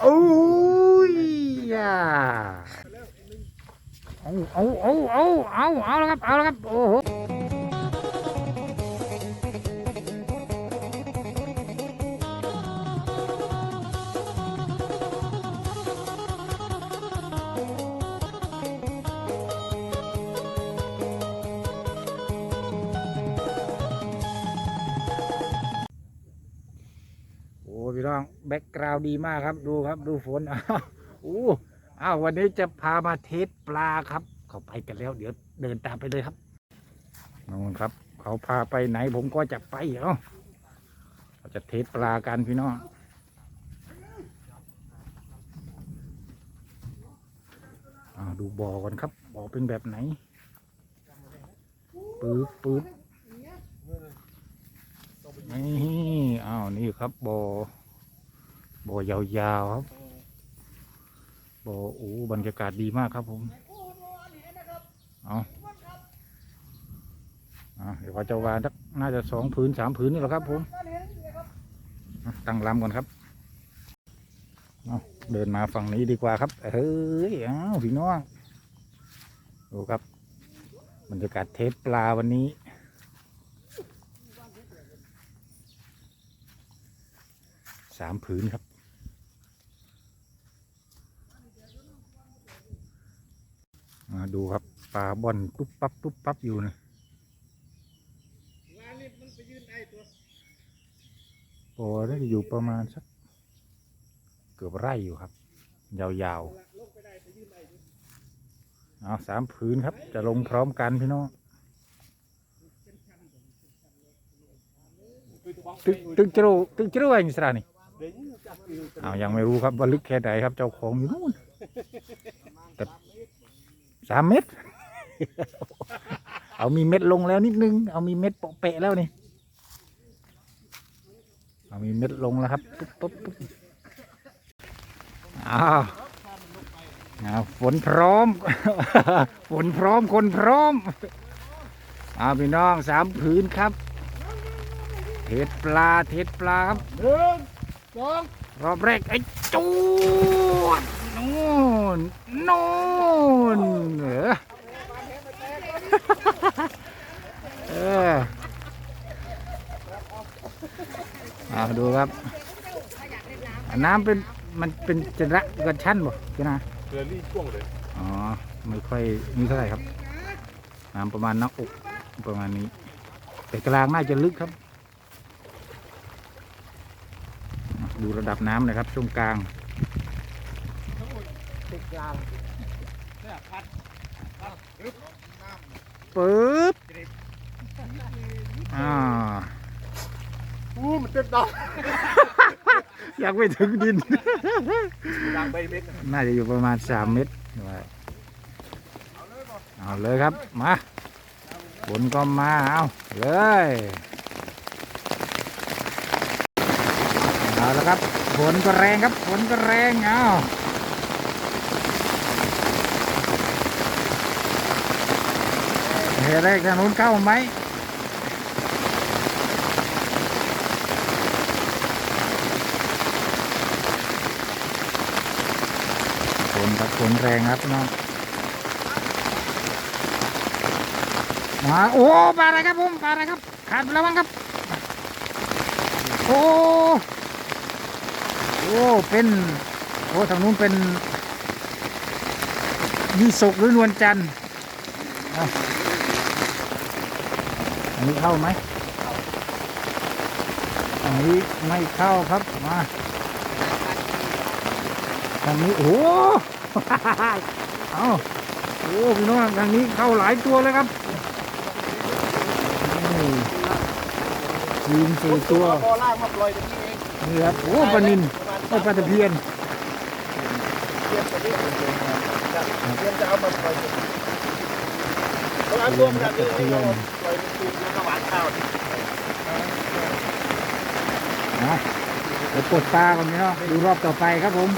โอ้ยอะเอาเอาเอาเอาเอาเอาแล้วครับเอาแล้วครับโอ้โห แบ็กกราวดีมากครับ ดูครับ ดูฝนอ้าวโอ้อ้าววันนี้จะพามาเทสปลาครับ เขาไปกันแล้ว เดี๋ยวเดินตามไปเลยครับนู่นครับ เขาพาไปไหนผมก็จะไปเอ้าเราจะเทสปลากันพี่น้องอ้าดูบ่อก่อนครับบ่อเป็นแบบไหนปื๊ดปื๊ดนี่อ้าวนี่ครับบ่อ บ่อยาวๆครับบ่อโอ้บรรยากาศดีมากครับผมเอาเดี๋ยวเขาจะวางสักน่าจะสองผืนสามผืนนี่แหละครับผมตั้งลำก่อนครับเเดินมาฝั่งนี้ดีกว่าครับ เฮ้ยอ้าวพี่น้องดูครับบรรยากาศเทปปลาวันนี้ สามผืนครับ มาดูครับปลาบอนปุ๊บปั๊บปุ๊บปั๊บอยู่นะโอ้น่าจะอยู่ประมาณสักเกือบไร่อยู่ครับ ยาวๆเอาสามผืนครับ จะลงพร้อมกันพี่น้องตึกตึกจรูตึกจรูไอ้มิสรานี่เอายังไม่รู้ครับว่าลึกแค่ไหนครับ เจ้าของอยู่นู่น สามเม็ด เอามีเม็ดลงแล้วนิดนึง เอามีเม็ดโปะเปะแล้วนี่ เอามีเม็ดลงแล้วครับ ปุ๊บปุ๊บปุ๊บอ้าวอ้าวฝนพร้อม ฝนพร้อมคนพร้อมเอาพี่น้องสามผืนครับ เทศปลาเทศปลาครับหนึ่งสองรอบแรกไอ้จูดนู่นนู่น เออเอออาดูครับ น้ำเป็นมันเป็นจะระกันชั้นบ่ใช่ไหมเรือรี่ช่วงเลย อ๋อ ไม่ค่อยมีเท่าไหร่ครับ น้ำประมาณนักอกประมาณนี้ แต่กลางน่าจะลึกครับ ดูระดับน้ำนะครับช่วงกลาง ติดกลาง เนี่ยพัดปึ๊บอ่าอู้มันเต็มดอกอยากไปถึงดิน ดังใบเม็ดน่าจะอยู่ประมาณสามเมตรเอาเลยครับ มาฝนก็มา เอาเลยเอาแล้วครับฝนก็แรงครับฝนก็แรงเอา เฮ้แรกทางนู้นเข้าไหมฝนครับฝนแรงครับน้องมาโอ้ปลาอะไรครับผมปลาอะไรครับขาดไปลวังครับ โอ้โอ้เป็นโอ้ทางนู้นเป็นยี่สกหรือนวลจันทร์ นี้เข้าไหมอันนี้ไม่เข้าครับ มาทางนี้โอ้โหเอาโอ้พี่น้องทางนี้เข้าหลายตัวเลยครับนี่ยิงสี่ตัวนี่ครับโอ้ปลานินโอ้ปลาตะเพียนเตรียมจะเรียกเตรียมจะเอามาปล่อย เขาล้างตัวมกันแบบนี้เราปล่อยเป็นคืนแล้วก็หวข้าวนะเดี๋ยวกดปลาก่อนพี่น้องดูรอบต่อไปครับผม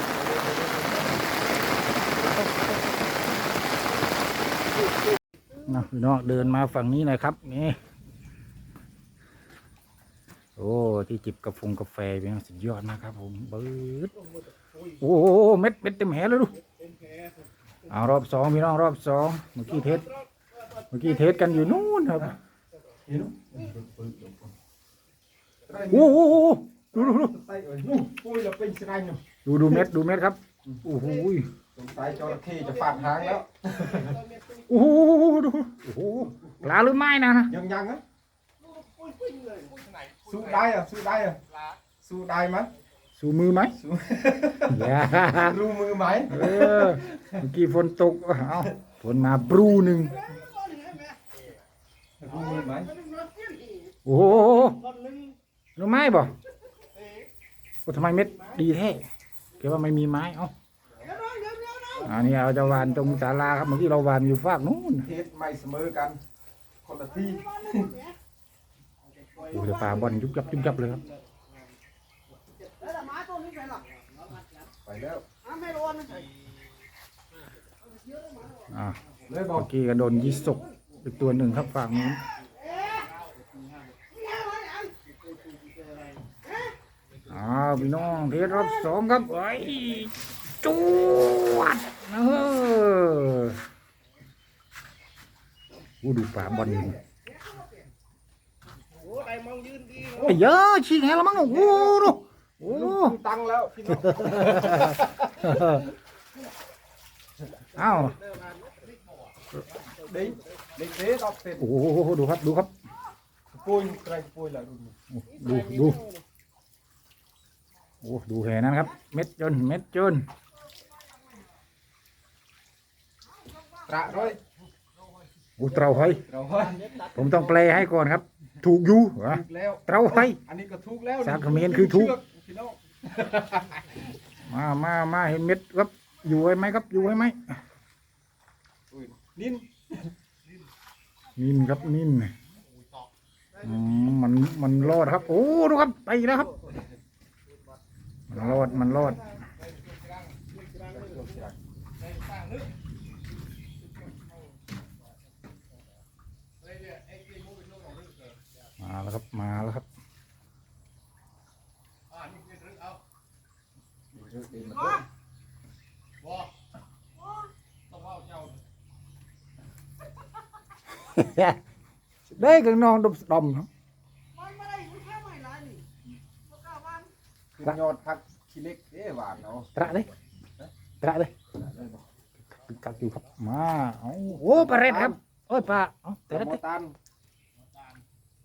นะพี่น้องเดินมาฝั่งนี้หน่อยครับนี่โอ้ที่จิบกาแฟกาแฟเป็นสุดยอดมากครับผมเบิดโอ้เม็ดเม็ดเต็มแหเลยดูเอารอบสองพี่น้องรอบสองเมื่อกี้เทสเมื่อกี้เทสกันอยู่นู่นครับโอ้โหดูดูดูไตเอ้ยนู่นปุ้ยเราเป็นสไนน์อยู่ดูดูเม็ดดูเม็ดครับโอ้โหสงสัยจระเข้จะฟาดหางแล้วโอ้โหดูโอ้โหปลาหรือไม่นะนะยังยังนะสู้ได้อะสู้ได้อะสู้ได้ไหมสู้มือไหมสู้อย่ารู้มือไหมเออเมื่อกี้ฝนตกเอาฝนมาปรูหนึ่งรู้ มือไหมโอ้โหหรือไม้บ่โอ้ทำไมเม็ดดีแท้เกี่ว่าไม่มีไม้เอ้าอันนี้เราจะหวานตรงศาลาครับเมื่อกี้เราหวานอยู่ฝากนู้นเทสไม่เสมอกัน คนละที่โอ้เดี๋ยวปลาบอลยุบยับยุบยับเลยครับไปแล้วอ่าเลยบอเมื่กอกี้ก็โดนยิสก อีกตัวหนึ่งครับฝากนู้นอ้าวพี่น้องเทสรอบสองครับไอ้ยจวดเออโอ้ดูปลาบอลโอ้ยเยอะชิงแหแล้วมั้งโอ้โหโอ้ตังแล้วพี่น้องอ้าวเด็ก เด็กเด็กตอบเสร็จโอ้โหดูครับดูครับปุ้ยใครปุ้ยล่ะดูนี่ดูดูโอ้ดูแห่นั้นครับ เม็ดจนเม็ดจนตระร้อยโอ้เตราไฟเราเฮ้ยผมต้องแปลให้ก่อนครับ ถูกอยู่เหรอถูกแล้วเตราไฟอันนี้ก็ถูกแล้วสากเขมรคือถูกเชืพี่น้องมามามาเห็นเม็ดครับอยู่ไว้ไหมครับอยู่ไว้ไหมอุ้ยนิน นิ่นครับนิ่นอืมมันมันรอดครับ โอ้ดูครับไปแล้วครับ มันรอดมันรอดมาแล้วครับมาแล้วครับ ได้กับน้องดมดมเนาะคือยอดพักขี้เล็กเอ๊ะหวานเนาะตระเลยตระเลยกักอยู่ครับมาเอาโอ้ปลาเร็ดครับโอ้ยปลาเอาปแต่ลาละโมตัน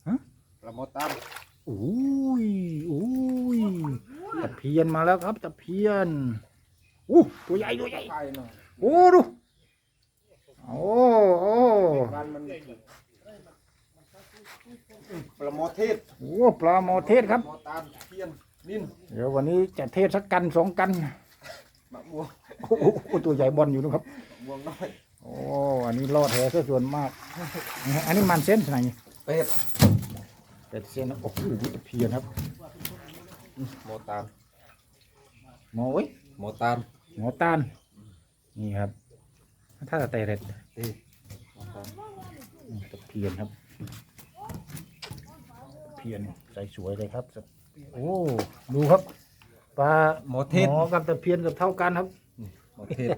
ฮะปลาโมตันอุ้ยอุ้ยตะเพียนมาแล้วครับตะเพียนอู้ตัวใหญ่ตัวใหญ่ไข่เนาะโอ้ดู โอ้โอ้มันมันปลาโมเทศโอ้ปลาโมอเทศครับโมตันเทียนนินเดี๋ยววันนี้จะเทศสักกันสองกันมะม่วงโอ้โหตัวใหญ่บอลอยู่นะครับมะม่วงน้อยโอ้อันนี้รอดแหซะส่วนมาก อันนี้มันเส้นไหนเป็ดเป็ดเส้นโอ้โหตะเพียนครับโมตันหมอไว้ยโมตันหมอตานนี่ครับ ถ้าแต่เร็ดเอ๊ะโมตันตะเพียนครับตะเพียนใส่สวยเลยครับ โอ้ดูครับปลาโมหเทศมอกับตะเพียนกับเท่ากันครับโมเทศ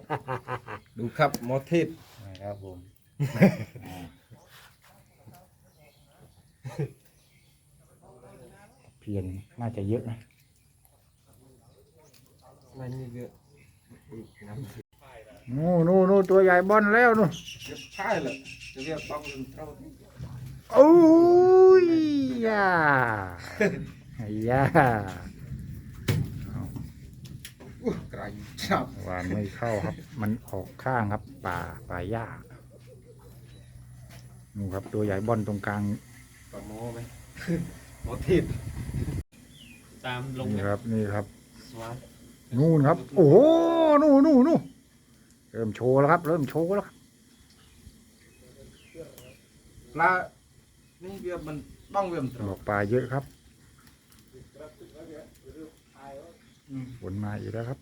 ดูครับโมเทศนะครับผมตะเพียนน่าจะเยอะนะไม่มีเยอะอุ๊ยน้ำเยอะ นู่นนู่นนู่นตัวใหญ่บอลแล้วนู่นใช่เลยจะเรียกต้องลืมเท่าที่โอ้ยยาย่าอุ๊ยไกลจับวานไม่เข้าครับ มันออกข้างครับ ป่าป่าหญ้านู่นครับตัวใหญ่บอลตรงกลางปลาโมไหมโมเทศตามลงนี่ครับนี่ครับสวายนู่นครับ โอ้โหนู่นนู่นนู่น เริ่มโชว์แล้วครับ เริ่มโชว์แล้วครับปลานี่เวียมันบ้องเวียมตรบออกปลาเยอะครับฝนมาอีกแล้วครับ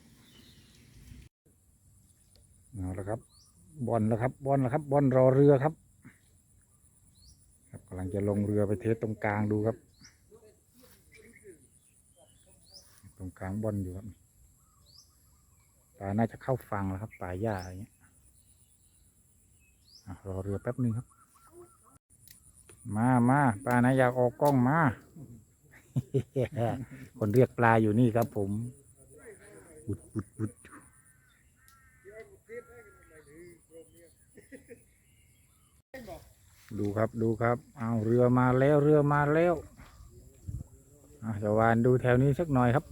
เอาแล้วครับบอลแล้วครับบอลแล้วครับบอลรอเรือครับ ครับกำลังจะลงเรือไปเทสตรงกลางดูครับ ตรงกลางบอลอยู่ครับ ปลาน่าจะเข้าฟังแล้วครับปลาหญ้าอย่างเงี้ยรอเรือแป๊บหนึ่งครับ มามาปลานะอยากออกกล้องมา คนเรียกปลาอยู่นี่ครับผมบุดบุดบุดดูครับดูครับ เอาเรือมาแล้วเรือมาแล้วอะจะวานดูแถวนี้สักหน่อยครับ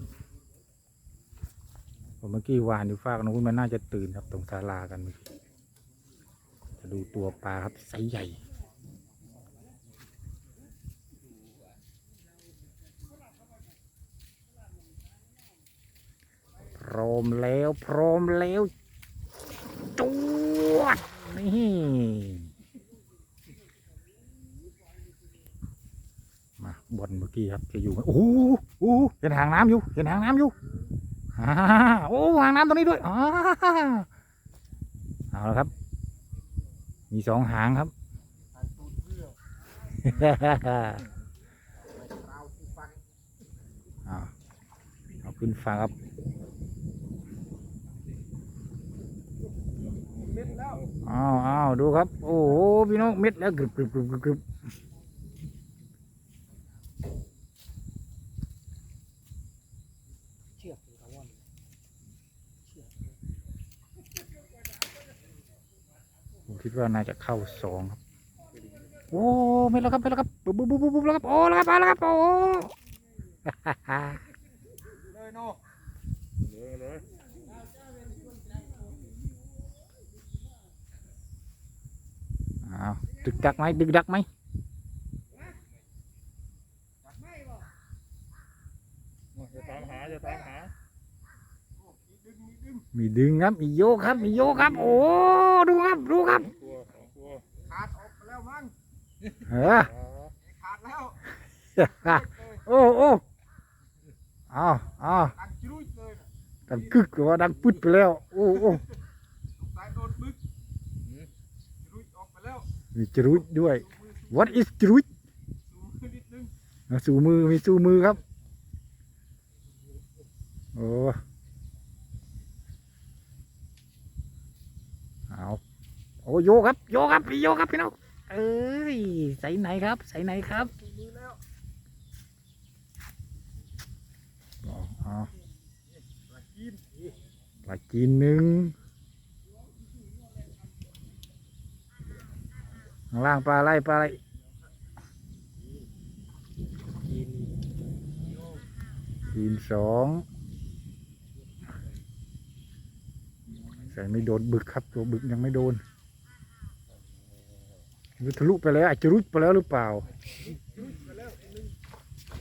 ผมเมื่อกี้วานอยู่ฟากนู้นมันน่าจะตื่นครับตรงศาลากันเมื่อกี้จะดูตัวปลาครับไซส์ใหญ่พร้อมแล้วพร้อมแล้วจวดนี่มาบนเมื่อกี้ครับจะอยู่โอ้โหโอ้โหเห็นหางน้ำอยู่เห็นหางน้ำอยู่ อ่าโอ้หางน้ำตรงนี้ด้วยอ่าเอาละครับ มีสองหางครับเอาเอาขึ้นฟังครับอ้าวอ้าวดูครับ โอ้โหพี่น้องเม็ดแล้วกรึบกรึบกรึบกรึบกรึบ เชือกคาร์บอนเชือก ผมคิด ว่าน่าจะเข้าสองครับโอ้เม็ดแล้วครับเม็ดแล้วครับปุ๊บปุ๊บบุ๊บแล้วครับโอ้แล้วครับมาแล้วครับโอ้เลยเนาะเลยเลยอ้าวดึกดักไหมดึกดักไหมจะตามหาจะตามหามีดึงครับมีโยกครับมีโยกครับ โอ้ดูครับดูครับ ตัวสองตัวขาดออกไปแล้วมั้ง เออขาดแล้วโอ้โอ้อ้าวอ้าวตังจุ้ยเลยนะดังกึกว่าดังปึ๊ดไปแล้ว โอ้โอ้สงสัยโดนบึกจุ้ยออกไปแล้วมีจรุดด้วย what is จรุดสูงขึ้นนิดนึงอะสู่มือมีสู่มือครับ โอ้เอาโอ้โยครับโยครับพี่โยครับพี่น้อง เอ้ยใส่ไหนครับ ใส่ไหนครับสูงอแล้วอ๋ออ๋อปลาจีนปลาจีนหนึ่งข้างล่างปลาอะไรปลาอะไรจีนจีนสองใส่ไม่โดนบึกครับ ตัวบึกยังไม่โดน หรือทะลุไปแล้วอาจจะรุดไปแล้วหรือเปล่า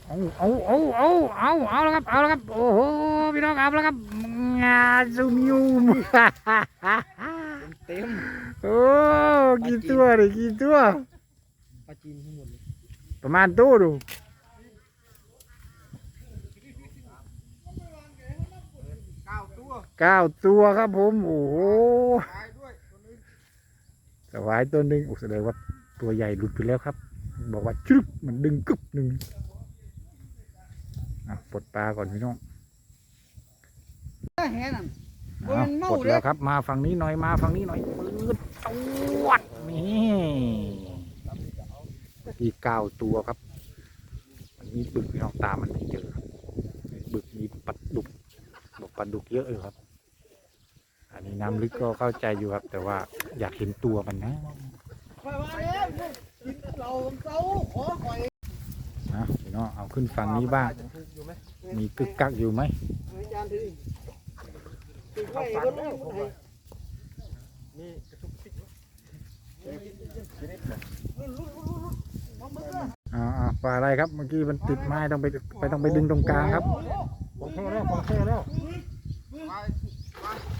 เอาเอาเอาเอาเอาเอาแล้วครับ เอาแล้วครับ โอ้โห พี่น้องเอาแล้วครับงาซูมิวมเต็มโอ้กี่ตัวเลยกี่ตัวปลาจีนทั้งหมดเลยประมาณตัวดูเก้าตัวเก้าตัวครับผม โอ้โห ตายด้วยตัวนึง สวายตัวหนึ่งโอ้แสดงว่าตัวใหญ่หลุดไปแล้วครับ บอกว่าจึ๊บมันดึงกึบหนึ่งอะปลดปลาก่อนพี่น้องแห่นั่นอะปลดแล้วครับ มาฝั่งนี้หน่อยมาฝั่งนี้หน่อยปืดตวดนี่อีกเก้าตัวครับมันมีบึกพี่น้องตามมันไม่เจอครับบึกมีปลาดุกบอกปลาดุกเยอะอยู่ครับอั นนี้น้ำลึกก็เข้าใจอยู่ครับ แต่ว่าอยากเห็นตัวมันนะคอยมาแล้วกินเราเต้าขอคอยนะพี่น้องเอาขึ้นฝั่งนี้บ้างอยู่ไหมมีกึกกักอยู่ไหมอาจารย์ถือถือไว้ก็รู้มันให้นี่กระทุกติ๊กมาเมื่ออ่าอ่าปลาอะไรครับเมื่อกี้มันติดไม้ต้องไปไปต้องไปดึงตรงกลางครับของเท่แล้วของเท่แล้ว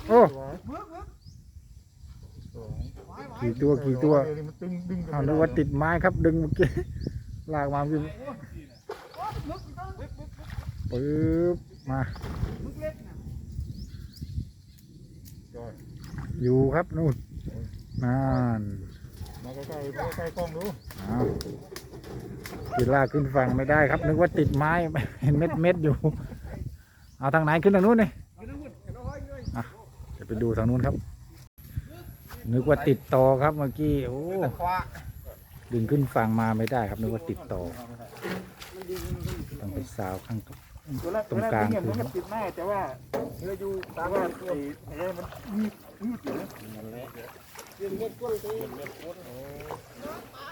โอ้เมื่อเมื่อกี่ตัวกี่ตัวมันตึงดึงเอานึกว่าติดไม้ครับ ดึงเมื่อกี้ลากมาพี่ปึ๊บมาอยู่ครับนู่นนั่นมาใกล้ๆใกล้ๆกล้องดูเอากีลากขึ้นฝั่งไม่ได้ครับ นึกว่าติดไม้เห็นเม็ดเม็ดๆอยู่ เอาทางไหนขึ้นทางนู้นนี่ ไปดูทางนู้นครับ นึกว่าติดต่อครับเมื่อกี้โอ้ดึงขึ้นฝั่งมาไม่ได้ครับนึกว่าติดต่อต้องไปซาวข้างตรกตรงกลางตัวแรกเนี่ยมันติดแน่แต่ว่าเนื้ออยู่ตามว่าไอ้ไอ้มันมีมีดอยู่นะ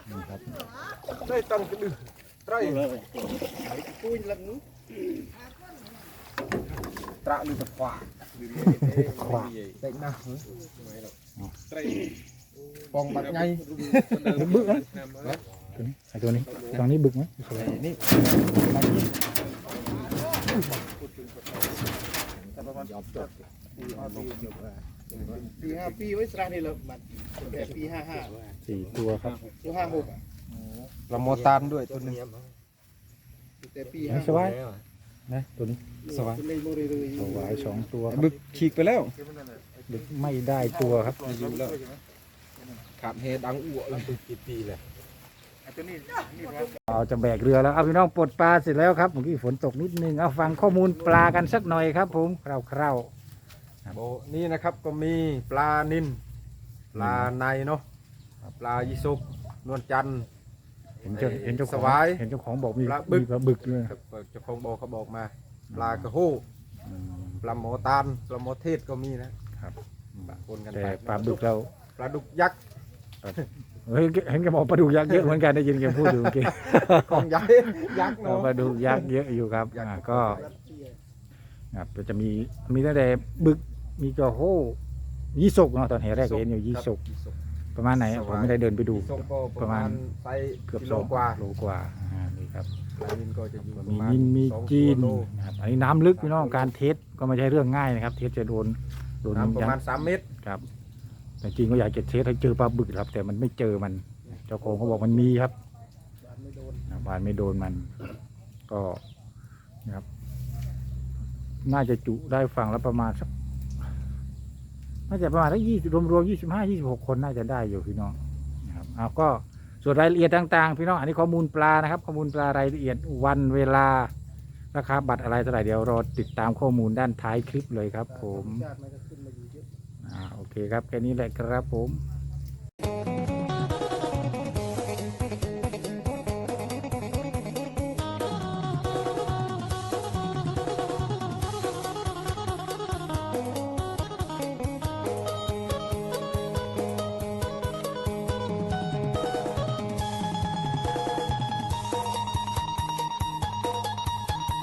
นี่ครับได้ตังค์จะดึงไตรปุ้ยลังตระหรือตะ ควาขวาเด็กนะปองบัดไงบึกไหมตัวนี้ไอตัวนี้ตรงนี้บึกไหมนี่ปีห้าปีไว้สระนี่เลยบัดแต่ปีห้าห้าสี่ตัวครับตัวห้าหกละโมตานด้วยตัวหนึงแต่ปีไม่ห้าสบาย นะตัวนี้สวายเลยโมเรเลยถวายสองตัวครับบึกฉีกไปแล้วบึกไม่ได้ตัวครับอยู่แล้วขาดเฮดังอ้วแล้วตัวกี่ปีเลยตัวนี้นี่ครับเราจะแบกเรือแล้วเอาพี่น้องปลดปลาเสร็จแล้วครับเมื่อกี้ฝนตกนิดนึงเอาฟังข้อมูลปลากันสักหน่อยครับผมคร่าวโบนี่นะครับก็มีปลานินปลาในเนาะปลายิสุกนวลจันทร์ๆเห็นเจ้าเห็นเจ้าของสวาย เห็นเจ้าของบอกมีปลาบึก มีปลาบึกด้วยครับเจ้าของบอกเขาบอกมา ปลากระโฮอืม ปลาหมอตานปลาหมอเทศก็มีนะครับ ปะปนกันแต่ไปปลาบึกเราปลาดุกยักษ์เฮ้ยเห็นแกบอกปลาดุกยักษ์เยอะเหมือนกันได้ยินแกพูดอยู่เมื่อกี้กองใหญ่ยักษ์เนาะปลาดุกยักษ์เยอะอยู่ครับยักษ์อ่าก็ครับก็จะมีมีตั้งแต่บึกมีกระโฮยี่สกเนาะตอนเห็นแรกก็เห็นอยู่ยี่สกครับยี่สก ประมาณไหนอะผมไม่ได้เดินไปดูยี่สกก็ปประระมามาณณไซส์เกือบกิสโลองกว่าโลกว่าอ่านี่ครับปลานินก็จะอยู่ประมีมาณนินมีสองจีนกิโลนะครับอันนี้น้ำลึกพี่น้องการเทสก็ไม่ใช่เรื่องง่ายนะครับ เทสจะโดนโดนน้ำประยัมาณสามเมตร ครับ แต่จริงก็อยากจะเทสให้เจอปลาบึกครับ แต่มันไม่เจอมัน เจ้าของเขาบอกมันมีครับนะบานไม่โดนมัน ก็นะครับ น่าจะจุได้ฝั่งละประมาณสัก น่าจะประมาณทั้งยี่รวมรวมยี่สิบห้ายี่สิบหกคนน่าจะได้อยู่พี่น้องนะครับเอาก็ส่วนรายละเอียดต่างๆ พี่น้องอันนี้ข้อมูลปลานะครับ ข้อมูลปลารายละเอียดวันเวลาราคาบัตรอะไรเท่าไหร่เดี๋ยวรอติดตามข้อมูลด้านท้ายคลิปเลยครับ ผมอ่าโอเคครับแค่นี้แหละครับผม